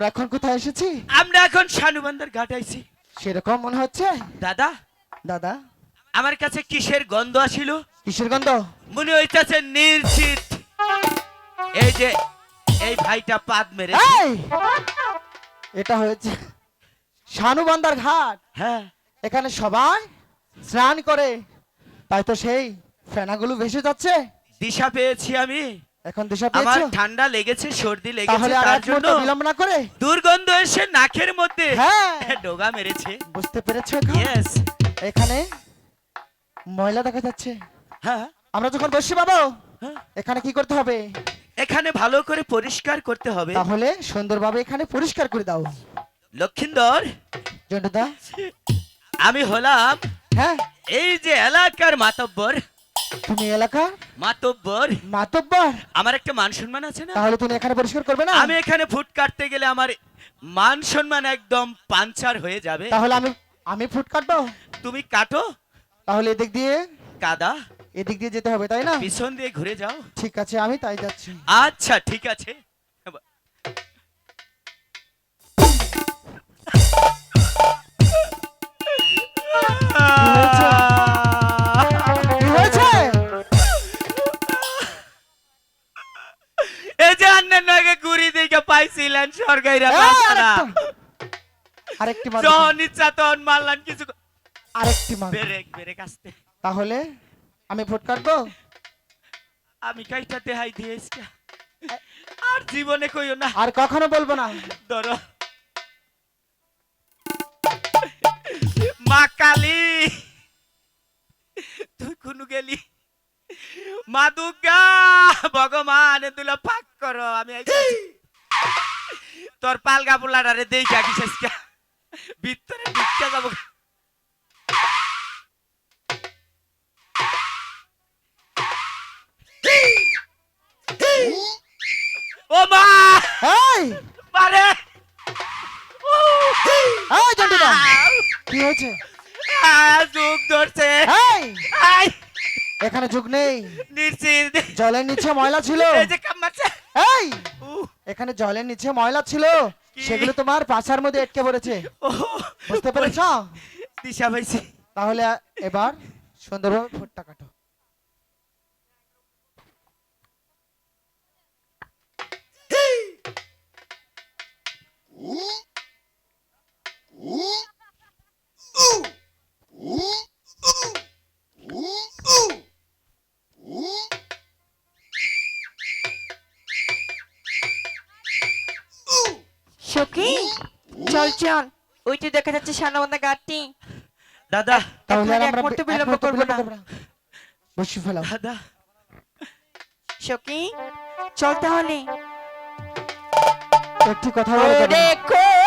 আমরা এখন কোথায় এসেছি? আমরা এখন শানুবান্দার ঘাট আইছি। সেরকম মনে হচ্ছে? দাদা দাদা? আমার কাছে কিসের গন্ধ আসিল? কিসের গন্ধ? মনে হইতাছে নির্চিত এই যে এই ভাইটা পাদ মেরে এটা হয়েছে শানুবান্দার ঘাট। হ্যাঁ। এখানে সবাই স্নান করে। তাই তো সেই ফেনাগুলো ভেসে যাচ্ছে। দিশা পেয়েছি আমি। এখন দিশা পেয়েছ? আমার ঠান্ডা লেগেছে সর্দি লেগেছে তাহলে আর তার জন্য বিলম্ব না করে। দুর্গন্ধ এসে নাকের মধ্যে। হ্যাঁ। ডোগা মেরেছে। বুঝতে পেরেছ এখন? ইয়েস এখানে ময়লা দেখা যাচ্ছে। হ্যাঁ। আমরা যখন বসি পাবো হ্যাঁ। এখানে কি করতে হবে? এখানে ভালো করে পরিষ্কার করতে হবে। তাহলে সুন্দরভাবে এখানে পরিষ্কার করে দাও। লক্ষিন্দর। জন্টুদা। আমি হলাম হ্যাঁ। এই যে এলাকার মাতব্বর। তুমি এলাকা? মাতব্বর। মাতব্বর। আমার একটা মান সম্মান আছে না? তাহলে তুমি এখানে পরিষ্কার করবে না? আমি এখানে ফুট কাটতে গেলে আমার মান সম্মান একদম পাঞ্চার হয়ে যাবে। তাহলে আমি আমি ফুট কাটবো? তুমি কাটো। তাহলে এদিক দিয়ে কাদা। এদিক দিয়ে যেতে হবে তাই না? পিছন দিয়ে ঘুরে যাও। ঠিক আছে আমি তাই যাচ্ছি। আচ্ছা ঠিক আছে। পাইছিলেন সরকারিরা বাচ্চারা। আরেকটি। মার। যখন ইচ্ছা তখন মারলাম কিছু আরেকটি মার। বেরেক বেরেক আসতে। তাহলে আমি ফুট কাটবো? আমি কাইটাতে হাই দিয়েছি। আর জীবনে কইও না। আর কখনো বলব না। ধরো। মা কালী তুই কোন গেলি? মা দুর্গা ভগবান তুলা পাক করো আমি। তোর পালগা পোলাটারে দেই কাকি শেষকা ভিতরে ঢুকতে যাব ও মা! পারে এই জন্টুদা! কি হয়েছে? যুগ ধরছে। এই আই! এখানে যুগ নেই। নিশ্চিত। জলের নিচে ময়লা ছিল। এই যে কামাচ্ছে এই এখানে জলের নিচে ময়লা ছিল। সেগুলো তোমার পাছার মধ্যে আটকে পড়েছে। বুঝতে পেরেছ? দিশা পাইছি। তাহলে এবার সুন্দরভাবে ফুটটা কাটো। সখী চল চল। ওই তো দেখা যাচ্ছে সানাবন্ধা গাটি দাদা তাহলে আর আমরা মুহূর্ত বিলম্ব করব করব না। করব না। বসি ফেলাও। দাদা। সখি চল তাহলে। একটি কথা বলে দেখো।